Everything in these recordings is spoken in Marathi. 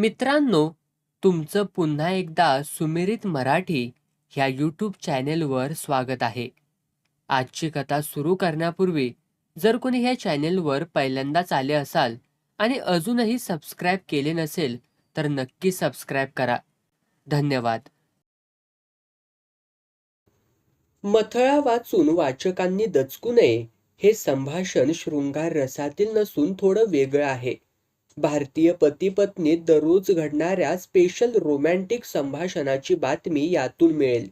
मित्रांनो तुमचं पुन्हा एकदा सुमिरित मराठी ह्या यूट्यूब चॅनेलवर स्वागत आहे. आजची कथा सुरू करण्यापूर्वी जर कोणी ह्या चॅनेलवर पहिल्यांदाच आले असाल आणि अजूनही सबस्क्राईब केले नसेल तर नक्की सबस्क्राईब करा. धन्यवाद. मथळा वाचून वाचकांनी दचकू नये हे संभाषण शृंगार रसातील नसून थोडं वेगळं आहे. भारतीय पतीपत्नीत दररोज घडणाऱ्या स्पेशल रोमॅन्टिक संभाषणाची बातमी यातून मिळेल.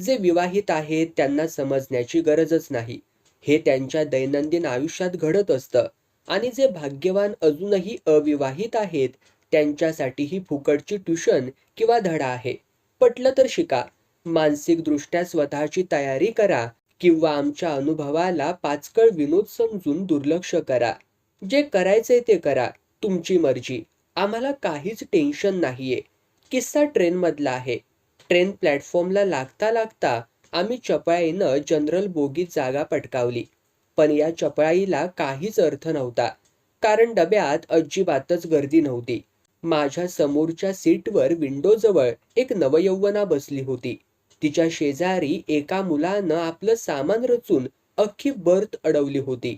जे विवाहित आहेत त्यांना समजण्याची गरजच नाही. हे त्यांच्या दैनंदिन आयुष्यात घडत असतं. आणि जे भाग्यवान अजूनही अविवाहित आहेत त्यांच्यासाठी ही फुकटची ट्युशन किंवा धडा आहे. पटलं तर शिका. मानसिकदृष्ट्या स्वतःची तयारी करा किंवा आमच्या अनुभवाला पाचकळ विनोद समजून दुर्लक्ष करा. जे करायचंय ते करा. तुमची मर्जी. आम्हाला काहीच टेन्शन नाहीये. किस्सा ट्रेनमधला आहे. ट्रेन प्लॅटफॉर्मला लागता लागता आम्ही चपळाईनं जनरल बोगीत जागा पटकावली. पण या चपळाईला काहीच अर्थ नव्हता. कारण डब्यात अजिबातच गर्दी नव्हती. माझ्या समोरच्या सीटवर विंडोजवळ एक नवयौवना बसली होती. तिच्या शेजारी एका मुलानं आपलं सामान रचून अख्खी बर्थ अडवली होती.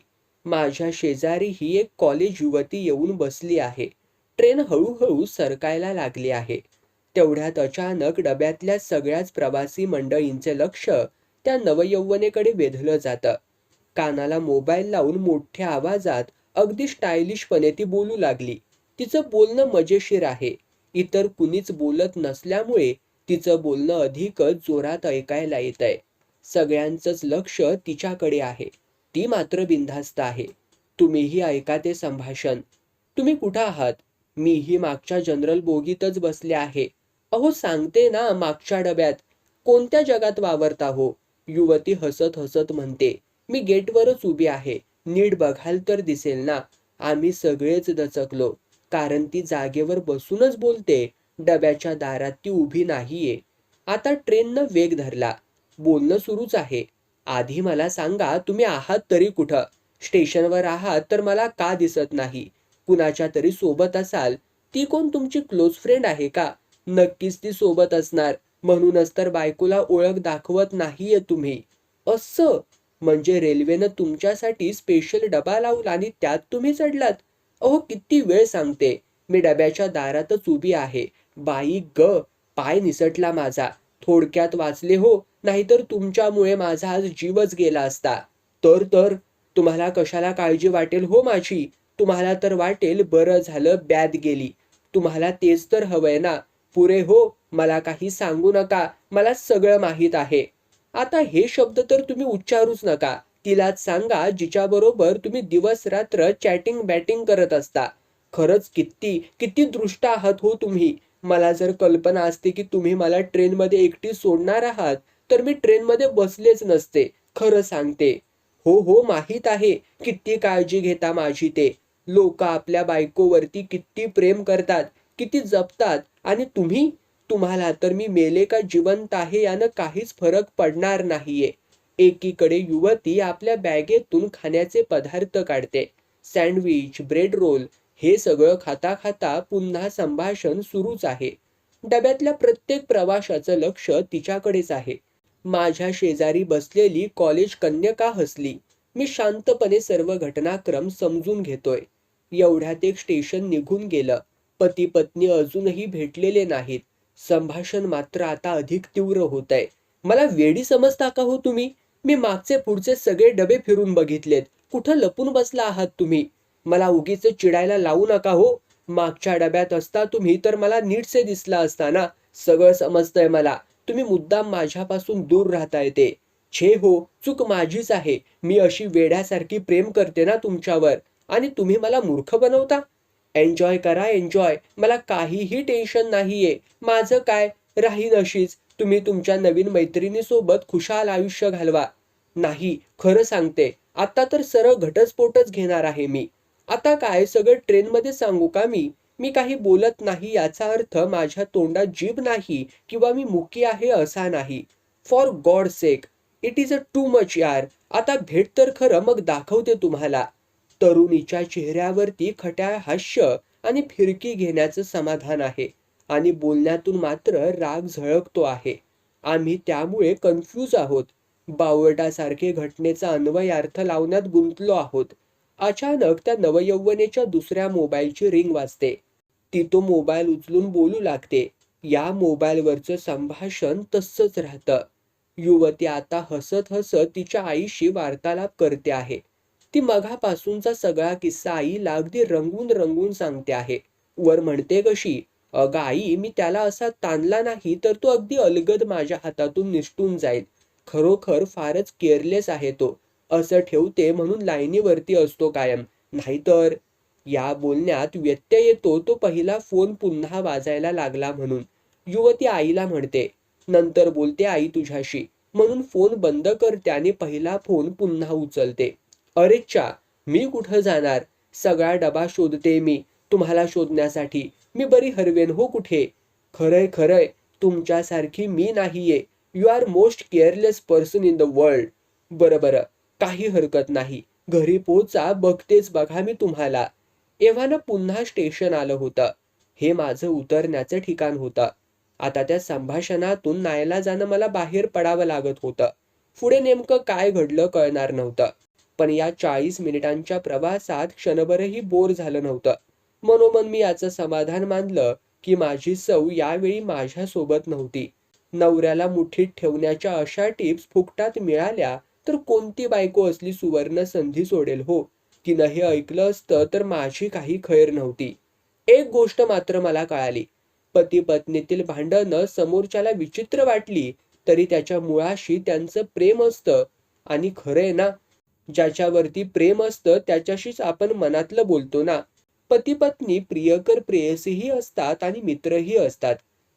माझ्या शेजारी ही एक कॉलेज युवती येऊन बसली आहे. ट्रेन हळूहळू सरकायला लागली आहे. तेवढ्यात अचानक डब्यातल्या सगळ्याच प्रवासी मंडळींचे लक्ष त्या नवयौवनेकडे वेधलं जातं. कानाला मोबाईल लावून मोठ्या आवाजात अगदी स्टायलिशपणे ती बोलू लागली. तिचं बोलणं मजेशीर आहे. इतर कुणीच बोलत नसल्यामुळे तिचं बोलणं अधिकच जोरात ऐकायला येत आहे सगळ्यांचंच लक्ष तिच्याकडे आहे. ती मात्र बिनधास्त आहे. तुम्हीही ऐका ते संभाषण. तुम्ही कुठं आहात? मीही मागच्या जनरल बोगीतच बसले आहे. अहो सांगते ना मागच्या डब्यात. कोणत्या जगात वावरता हो? युवती हसत हसत म्हणते मी गेटवरच उभी आहे. नीट बघाल तर दिसेल ना. आम्ही सगळेच दचकलो. कारण ती जागेवर बसूनच बोलते डब्याच्या दारात ती उभी नाहीये. आता ट्रेननं वेग धरला. बोलणं सुरूच आहे. आधी मला सांगा तुम्ही आहात तरी कुठं? स्टेशनवर आहात तर मला का दिसत नाही? कुणाच्या तरी सोबत असाल. ती कोण तुमची क्लोज फ्रेंड आहे का? नक्कीच ती सोबत असणार. म्हणूनच तर बायकोला ओळख दाखवत नाहीये तुम्ही. असं? म्हणजे रेल्वेनं तुमच्यासाठी स्पेशल डबा लावला आणि त्यात तुम्ही चढलात? अहो किती वेळ सांगते. मी डब्याच्या दारातच उभी आहे. बाई ग पाय निसटला माझा. थोडक्यात वाचले हो. नाहीतर तुमच्यामुळे माझा आज जीवच गेला असता. तर तर तुम्हाला कशाला काळजी वाटेल हो माझी? तुम्हाला तर वाटेल बरं झालं बॅद गेली. तुम्हाला तेच तर हवंय ना. पुरे हो मला काही सांगू नका. मला सगळं माहीत आहे. आता हे शब्द तर तुम्ही उच्चारूच नका. तिलाच सांगा जिच्याबरोबर तुम्ही दिवस रात्र चॅटिंग बॅटिंग करत असता. खरंच किती किती दृष्ट आहात हो तुम्ही. मला जर कल्पना असते की तुम्ही मला ट्रेनमध्ये एकटी सोडणार आहात तर मी ट्रेनमध्ये बसलेच नसते खरं सांगते. हो हो माहीत आहे. किती काळजी घेता माझी ते. लोक आपल्या बायकोवरती किती प्रेम करतात किती जपतात. आणि तुम्ही? तुम्हाला तर मी मेले का जिवंत आहे यानं काहीच फरक पडणार नाहीये. एकीकडे युवती आपल्या बॅगेतून खाण्याचे पदार्थ काढते. सँडविच ब्रेड रोल हे सगळं खाता खाता पुन्हा संभाषण सुरूच आहे. डब्यातल्या प्रत्येक प्रवाशाचं लक्ष तिच्याकडेच आहे. माझ्या शेजारी बसलेली कॉलेज कन्यका हसली? मी शांतपणे सर्व घटनाक्रम समजून घेतोय. एवढ्यात एक स्टेशन निघून गेलं. पती पत्नी अजूनही भेटलेले नाहीत. संभाषण मात्र आता अधिक तीव्र होत आहे मला वेडी समजता का हो तुम्ही? मी मागचे पुढचे सगळे डबे फिरून बघितलेत. कुठं लपून बसला आहात तुम्ही? मला उगीच चिडायला लावू नका हो. मागच्या डब्यात असता तुम्ही तर मला नीटसे दिसला असता ना? सगळं समजतंय मला. तुम्ही मुद्दाम माझ्यापासून दूर राहता येते. छे हो चूक माझीच आहे. मी अशी वेड्यासारखी प्रेम करते ना तुमच्यावर. आणि तुम्ही मला मूर्ख बनवता? एन्जॉय करा एन्जॉय मला काहीही टेन्शन नाहीये. माझं काय? राहीन अशीच. तुम्ही तुमच्या नवीन मैत्रिणीसोबत खुशाल आयुष्य घालवा. नाही खरं सांगते. आता तर सरळ घटस्फोटच घेणार आहे मी. आता काय? सगळं ट्रेनमध्ये सांगू का मी? मी काही बोलत नाही याचा अर्थ माझ्या तोंडात जीभ नाही किंवा मी मुकी आहे असा नाही. For god sake it is a too much यार. आता भेट तर खरं मग दाखवते तुम्हाला. तरुणीच्या चेहऱ्यावरती खट्या हास्य आणि फिरकी घेण्याचं समाधान आहे. आणि बोलण्यातून मात्र राग झळकतो आहे. आम्ही त्यामुळे कन्फ्यूज आहोत. बावटासारखे घटनेचा अन्वय अर्थ लावण्यात गुंतलो आहोत. अचानक त्या नवयौवनेच्या दुसऱ्या मोबाईलची रिंग वाजते. ती तो मोबाईल उचलून बोलू लागते. या मोबाईलवरचं संभाषण तसंच राहतं. युवती आता हसत हसत तिच्या आईशी वार्तालाप करते आहे. ती मघापासूनचा सगळा किस्सा आईला अगदी रंगून रंगून सांगते आहे. वर म्हणते कशी अगं आई मी त्याला असा ताणला नाही तर तो अगदी अलगद माझ्या हातातून निसटून जाईल. खरोखर फारच केअरलेस आहे तो. असं ठेवते म्हणून लाईनीवरती असतो कायम. नाहीतर या बोलण्यात व्यत्यय येतो. तो पहिला फोन पुन्हा वाजायला लागला म्हणून. युवती आईला म्हणते नंतर बोलते आई तुझ्याशी. म्हणून फोन बंद करते आणि पहिला फोन पुन्हा उचलते. अरेच्छा मी कुठं जाणार? सगळा डबा शोधते मी तुम्हाला शोधण्यासाठी. मी बरी हरवेन हो कुठे? खरंय खरंय तुमच्यासारखी मी नाहीये. You are most careless person in the world. बरं बरं काही हरकत नाही. घरी पोचा बघतेच बघा मी तुम्हाला. एव्हाना पुन्हा स्टेशन आलं होतं. हे माझं उतरण्याचं ठिकाण होतं. आता त्या संभाषणातून नायला जाणं मला बाहेर पडावं लागत होतं. पुढे नेमकं काय घडलं कळणार नव्हतं. पण या चाळीस मिनिटांच्या प्रवासात क्षणभरही बोर झालं नव्हतं. मनोमन मी याचं समाधान मानलं की माझी सौ यावेळी माझ्या सोबत नव्हती. नवऱ्याला मुठीत ठेवण्याच्या अशा टिप्स फुकटात मिळाल्या तर कोणती बायको असली सुवर्ण संधी सोडेल हो? तिनं हे ऐकलं असतं तर माझी काही खैर नव्हती. एक गोष्ट मात्र मला कळाली. पती पत्नीतील भांडणं समोरच्याला विचित्र वाटली तरी त्याच्या मुळाशी त्यांचं प्रेम असतं. आणि खरंय ना ज्याच्यावरती प्रेम असतं त्याच्याशीच आपण मनातलं बोलतो ना. पती पत्नी प्रियकर प्रेयसीही असतात आणि मित्रही असतात.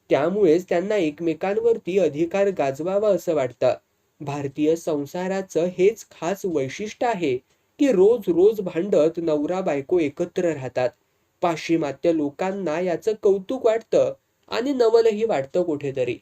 त्यामुळेच त्यांना एकमेकांवरती अधिकार गाजवावा असं वाटतं. भारतीय संसाराचं हेच खास वैशिष्ट्य आहे. की रोज रोज भांडत नवरा बायको एकत्र राहतात. पाश्चिमात्य लोकांना याचं कौतुक वाटतं आणि नवलही वाटतं कुठेतरी.